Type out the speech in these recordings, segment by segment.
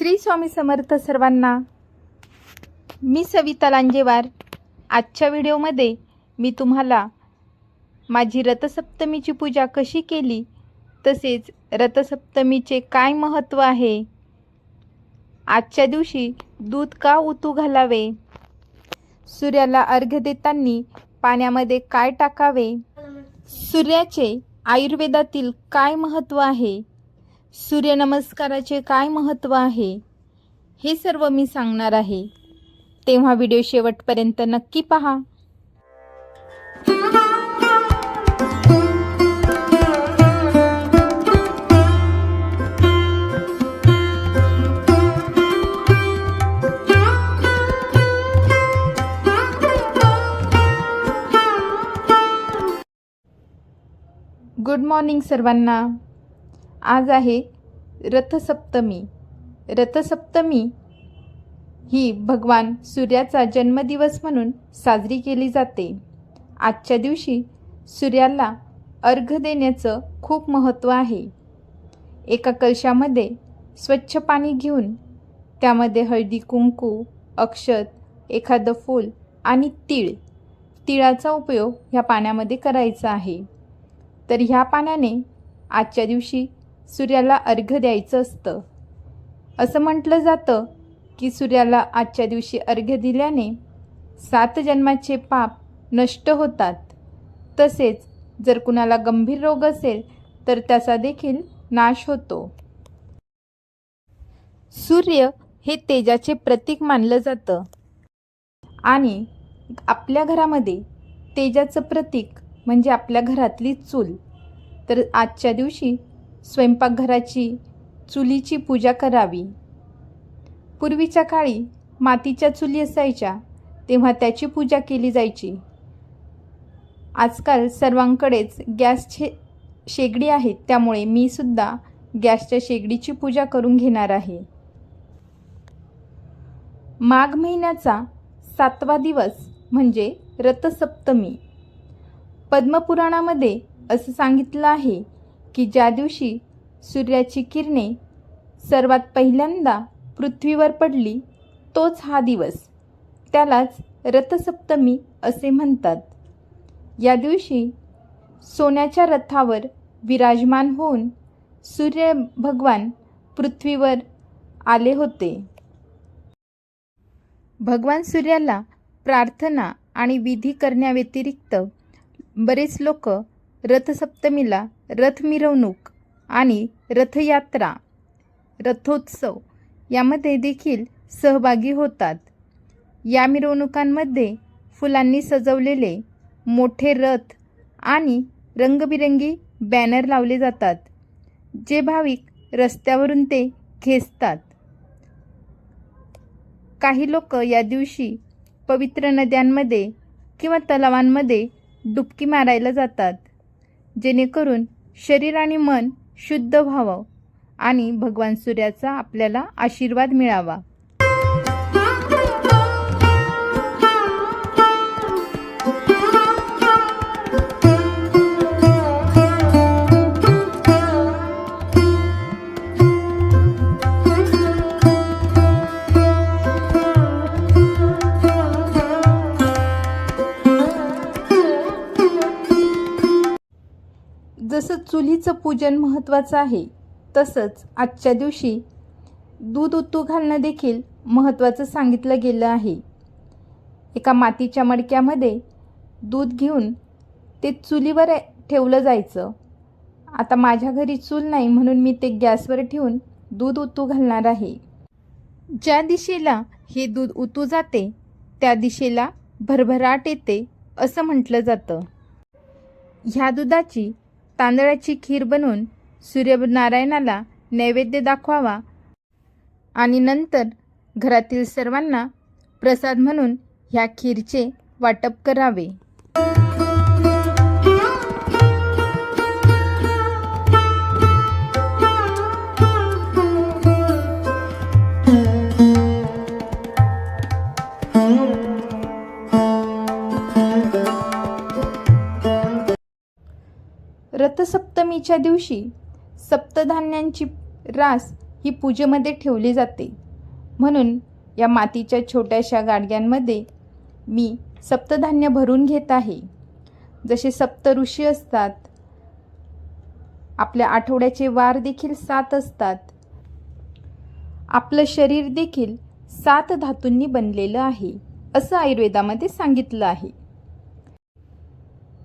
श्री स्वामी समर्थ सर्वांना. मी सविता लांजेवार. आजच्या व्हिडिओमध्ये मी तुम्हाला माझी रथसप्तमीची पूजा कशी केली तसेच रथसप्तमीचे काय महत्त्व आहे? आजच्या दिवशी दूध का उतू घालावे? सूर्याला अर्घ्य देताना पाण्यामध्ये काय टाकावे? सूर्याचे आयुर्वेदातील काय महत्त्व आहे? सूर्यनमस्काराचे काय महत्त्व आहे? हे सर्व मी सांगणार आहे. तेव्हा व्हिडिओ शेवटपर्यंत नक्की पहा. गुड मॉर्निंग सर्वांना. आज आहे रथसप्तमी. रथसप्तमी ही भगवान सूर्याचा जन्मदिवस म्हणून साजरी केली जाते. आजच्या दिवशी सूर्याला अर्घ देण्याचं खूप महत्त्व आहे. एका कलशामध्ये स्वच्छ पाणी घेऊन त्यामध्ये हळदी कुंकू अक्षत एखादं फूल आणि तीळ तिळाचा उपयोग ह्या पाण्यामध्ये करायचा आहे. तर ह्या पाण्याने आजच्या दिवशी सूर्याला अर्घ्य द्यायचं असतं. असं म्हटलं जातं की सूर्याला आजच्या दिवशी अर्घ्य दिल्याने सात जन्माचे पाप नष्ट होतात. तसेच जर कुणाला गंभीर रोग असेल तर त्याचा देखील नाश होतो. सूर्य हे तेजाचे प्रतीक मानलं जातं. आणि आपल्या घरामध्ये तेजाचं प्रतीक म्हणजे आपल्या घरातली चूल. तर आजच्या दिवशी स्वयंपाकघराची चुलीची पूजा करावी. पूर्वीच्या काळी मातीच्या चुली असायच्या तेव्हा त्याची पूजा केली जायची. आजकाल सर्वांकडेच गॅसचे शेगडी आहेत त्यामुळे मी सुद्धा गॅसच्या शेगडीची पूजा करून घेणार आहे. माघ महिन्याचा सातवा दिवस म्हणजे रथसप्तमी. पद्मपुराणामध्ये असं सांगितलं आहे की ज्या दिवशी सूर्याची किरणे सर्वात पहिल्यांदा पृथ्वीवर पडली तोच हा दिवस. त्यालाच रथसप्तमी असे म्हणतात. या दिवशी सोन्याच्या रथावर विराजमान होऊन सूर्य भगवान पृथ्वीवर आले होते. भगवान सूर्याला प्रार्थना आणि विधी करण्याव्यतिरिक्त बरेच लोक रथसप्तमीला रथ मिरवणूक आणि रथयात्रा रथोत्सव यामध्ये देखील सहभागी होतात. या मिरवणुकांमध्ये फुलांनी सजवलेले मोठे रथ आणि रंगबिरंगी बॅनर लावले जातात जे भाविक रस्त्यावरून ते खेचतात. काही लोक या दिवशी पवित्र नद्यांमध्ये किंवा तलावांमध्ये डुबकी मारायला जातात जेणेकरून शरीर आणि मन शुद्ध व्हावं आणि भगवान सूर्याचा आपल्याला आशीर्वाद मिळावा. जसं चुलीचं पूजन महत्त्वाचं आहे तसंच आजच्या दिवशी दूध उतू घालणं देखील महत्त्वाचं सांगितलं गेलं आहे. एका मातीच्या मडक्यामध्ये दूध घेऊन ते चुलीवर ठेवलं जायचं. आता माझ्या घरी चूल नाही म्हणून मी ते गॅसवर ठेवून दूध उतू घालणार आहे. ज्या दिशेला हे दूध उतू जाते त्या दिशेला भरभराट येते असं म्हटलं जातं. ह्या दुधाची तांदळाची खीर बनवून सूर्यनारायणाला नैवेद्य दाखवावा आणि नंतर घरातील सर्वांना प्रसाद म्हणून ह्या खीरचे वाटप करावे. रथसप्तमीच्या दिवशी सप्तधान्यांची रास ही पूजेमध्ये ठेवली जाते. म्हणून या मातीच्या छोट्याशा गाडग्यांमध्ये मी सप्तधान्य भरून घेत आहे. जसे सप्त ऋषी असतात आपल्या आठवड्याचे वार देखील सात असतात. आपलं शरीर देखील सात धातूंनी बनलेलं आहे असं आयुर्वेदामध्ये सांगितलं आहे.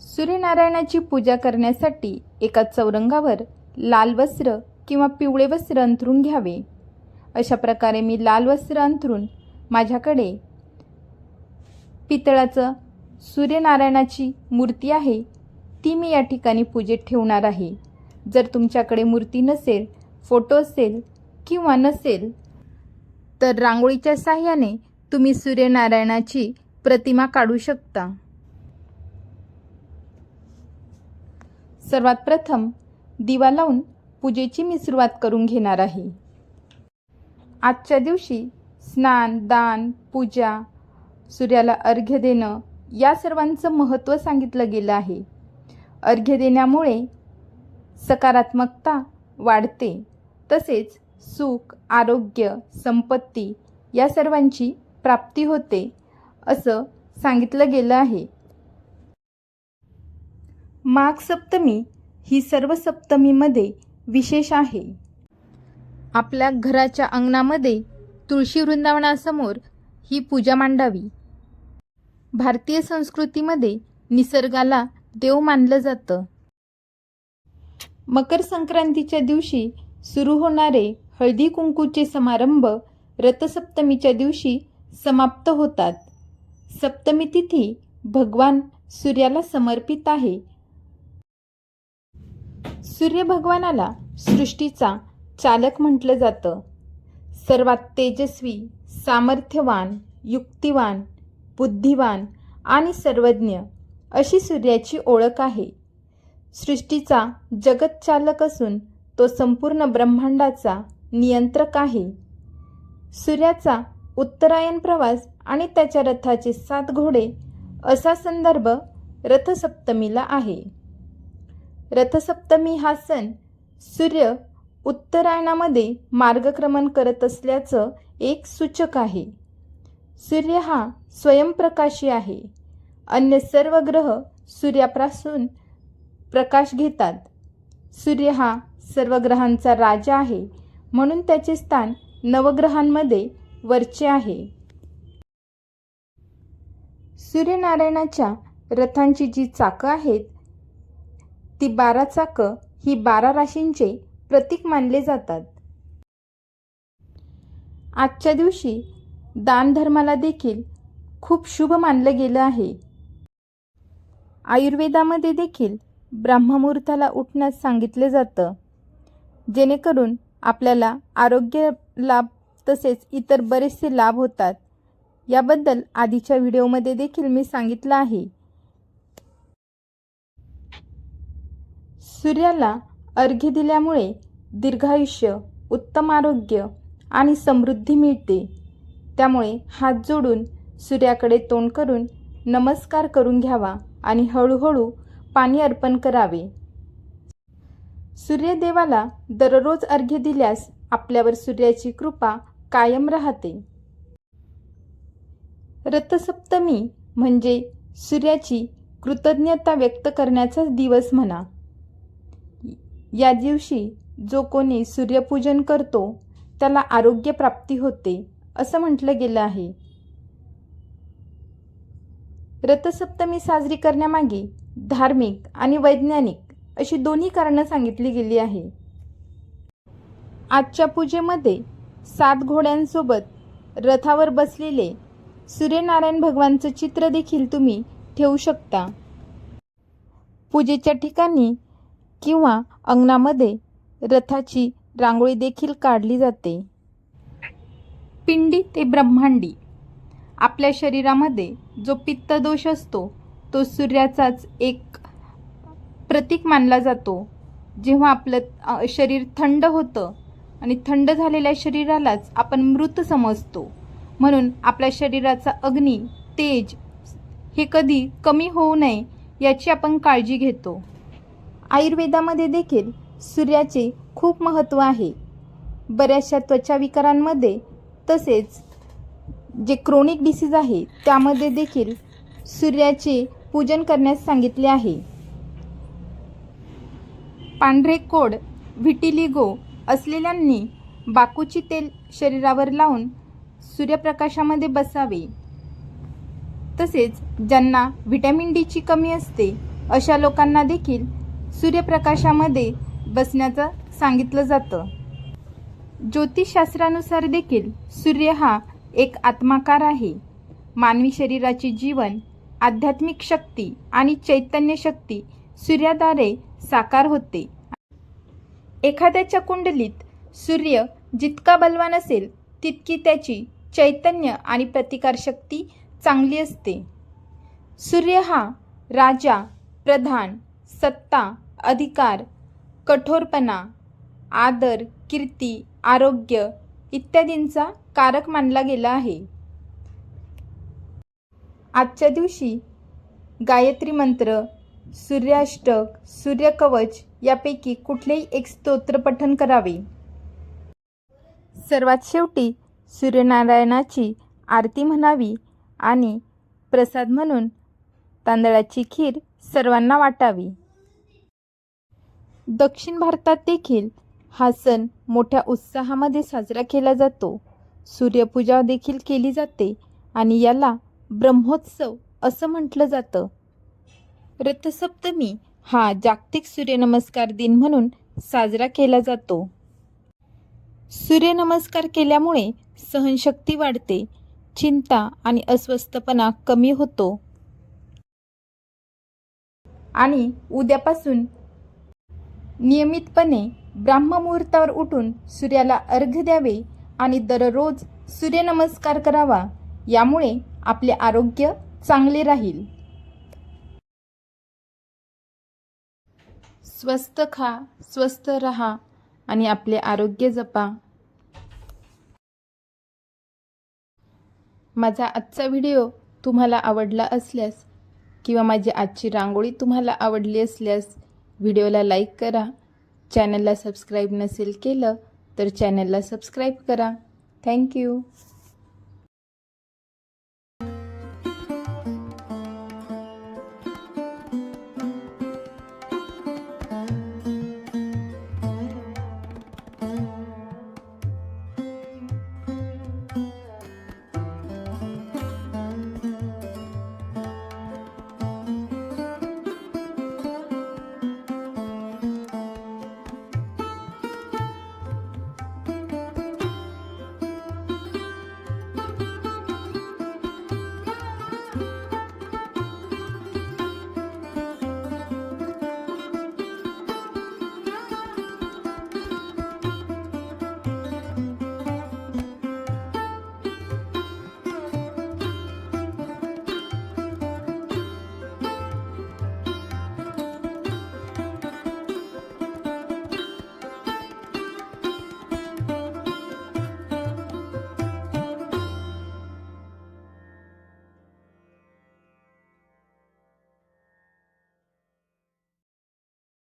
सूर्यनारायणाची पूजा करण्यासाठी एका चौरंगावर लाल वस्त्र किंवा पिवळे वस्त्र अंथरून घ्यावे. अशा प्रकारे मी लाल वस्त्र अंथरून माझ्याकडे पितळाचं सूर्यनारायणाची मूर्ती आहे ती मी या ठिकाणी पूजेत ठेवणार आहे. जर तुमच्याकडे मूर्ती नसेल फोटो असेल किंवा नसेल तर रांगोळीच्या साह्याने तुम्ही सूर्यनारायणाची प्रतिमा काढू शकता. सर्वात प्रथम दिवा लावून पूजेची मी सुरुवात करून घेणार आहे. आजच्या दिवशी स्नान दान पूजा सूर्याला अर्घ्य देणं या सर्वांचं महत्त्व सांगितलं गेलं आहे. अर्घ्य देण्यामुळे सकारात्मकता वाढते. तसेच सुख आरोग्य संपत्ती या सर्वांची प्राप्ती होते असं सांगितलं गेलं आहे. माघ सप्तमी ही सर्व सप्तमीमध्ये विशेष आहे. आपल्या घराच्या अंगणामध्ये तुळशी वृंदावनासमोर ही पूजा मांडावी. भारतीय संस्कृतीमध्ये निसर्गाला देव मानलं जातं. मकर संक्रांतीच्या दिवशी सुरू होणारे हळदी कुंकूचे समारंभ रथसप्तमीच्या दिवशी समाप्त होतात. सप्तमी तिथी भगवान सूर्याला समर्पित आहे. सूर्यभगवानाला सृष्टीचा चालक म्हटलं जातं. सर्वात तेजस्वी सामर्थ्यवान युक्तिवान बुद्धिवान आणि सर्वज्ञ अशी सूर्याची ओळख आहे. सृष्टीचा जगतचालक असून तो संपूर्ण ब्रह्मांडाचा नियंत्रक आहे. सूर्याचा उत्तरायण प्रवास आणि त्याच्या रथाचे सात घोडे असा संदर्भ रथसप्तमीला आहे. रथसप्तमी हा सण सूर्य उत्तरायणामध्ये मार्गक्रमण करत असल्याचं एक सूचक आहे. सूर्य हा स्वयंप्रकाशी आहे. अन्य सर्व ग्रह सूर्यापासून प्रकाश घेतात. सूर्य हा सर्व ग्रहांचा राजा आहे म्हणून त्याचे स्थान नवग्रहांमध्ये वरचे आहे. सूर्यनारायणाच्या रथांची जी चाकं आहेत ती बारा चाकं ही बारा राशींचे प्रतीक मानले जातात. आजच्या दिवशी दानधर्माला देखील खूप शुभ मानलं गेलं आहे. आयुर्वेदामध्ये देखील ब्रह्ममुहूर्ताला उठण्यास सांगितले जातं. जेणेकरून आपल्याला आरोग्य लाभ तसेच इतर बरेचसे लाभ होतात. याबद्दल आधीच्या व्हिडिओमध्ये देखील मी सांगितलं आहे. सूर्याला अर्घ्य दिल्यामुळे दीर्घायुष्य उत्तम आरोग्य आणि समृद्धी मिळते. त्यामुळे हात जोडून सूर्याकडे तोंड करून नमस्कार करून घ्यावा आणि हळूहळू पाणी अर्पण करावे. सूर्यदेवाला दररोज अर्घ्य दिल्यास आपल्यावर सूर्याची कृपा कायम राहते. रथसप्तमी म्हणजे सूर्याची कृतज्ञता व्यक्त करण्याचा दिवस म्हणा. या दिवशी जो कोणी सूर्यपूजन करतो त्याला आरोग्य प्राप्ती होते असं म्हटलं गेलं आहे. रथसप्तमी साजरी करण्यामागे धार्मिक आणि वैज्ञानिक अशी दोन्ही कारणं सांगितली गेली आहे. आजच्या पूजेमध्ये सात घोड्यांसोबत रथावर बसलेले सूर्यनारायण भगवानचं चित्र देखील तुम्ही ठेवू शकता. पूजेच्या ठिकाणी किंवा अंगणामध्ये रथाची रांगोळी देखील काढली जाते. पिंडी ते ब्रह्मांडी. आपल्या शरीरामध्ये जो पित्तदोष असतो तो सूर्याचाच एक प्रतीक मानला जातो. जेव्हा आपलं शरीर थंड होतं आणि थंड झालेल्या शरीरालाच आपण मृत समजतो. म्हणून आपल्या शरीराचा अग्नी तेज हे कधी कमी होऊ नये याची आपण काळजी घेतो. आयुर्वेदामध्ये देखील सूर्याचे खूप महत्त्व आहे. बऱ्याचशा त्वचा विकारांमध्ये तसेच जे क्रोनिक डिसीज आहे त्यामध्ये देखील सूर्याचे पूजन करण्यास सांगितले आहे. पांढरे कोड व्हिटिलिगो असलेल्यांनी बाकूची तेल शरीरावर लावून सूर्यप्रकाशामध्ये बसावे. तसेच ज्यांना व्हिटॅमिन डीची कमी असते अशा लोकांना देखील सूर्यप्रकाशामध्ये बसण्याचं सांगितलं जातं. ज्योतिषशास्त्रानुसार देखील सूर्य हा एक आत्माकार आहे. मानवी शरीराची जीवन आध्यात्मिक शक्ती आणि चैतन्य शक्ती सूर्याद्वारे साकार होते. एखाद्याच्या कुंडलीत सूर्य जितका बलवान असेल तितकी त्याची चैतन्य आणि प्रतिकारशक्ती चांगली असते. सूर्य हा राजा प्रधान सत्ता अधिकार कठोरपणा आदर कीर्ती आरोग्य इत्यादींचा कारक मानला गेला आहे. आजच्या दिवशी गायत्री मंत्र सूर्याष्टक सूर्यकवच यापैकी कुठलेही एक स्तोत्रपठन करावे. सर्वात शेवटी सूर्यनारायणाची आरती म्हणावी आणि प्रसाद म्हणून तांदळाची खीर सर्वांना वाटावी. दक्षिण भारतात देखील हा सण मोठ्या उत्साहामध्ये साजरा केला जातो. सूर्यपूजा देखील केली जाते आणि याला ब्रह्मोत्सव असं म्हटलं जातं. रथसप्तमी हा जागतिक सूर्यनमस्कार दिन म्हणून साजरा केला जातो. सूर्यनमस्कार केल्यामुळे सहनशक्ती वाढते चिंता आणि अस्वस्थपणा कमी होतो. आणि उद्यापासून नियमितपणे ब्राह्ममुहूर्तावर उठून सूर्याला अर्घ्य द्यावे आणि दररोज सूर्यनमस्कार करावा यामुळे आपले आरोग्य चांगले राहील. स्वस्त खा स्वस्त रहा आणि आपले आरोग्य जपा. माझा आजचा व्हिडिओ तुम्हाला आवडला असल्यास किंवा माझी आजची रांगोळी तुम्हाला आवडली असल्यास व्हिडिओला लाईक करा. चॅनलला सबस्क्राईब नसेल केलं तर चॅनलला सबस्क्राईब करा. थँक्यू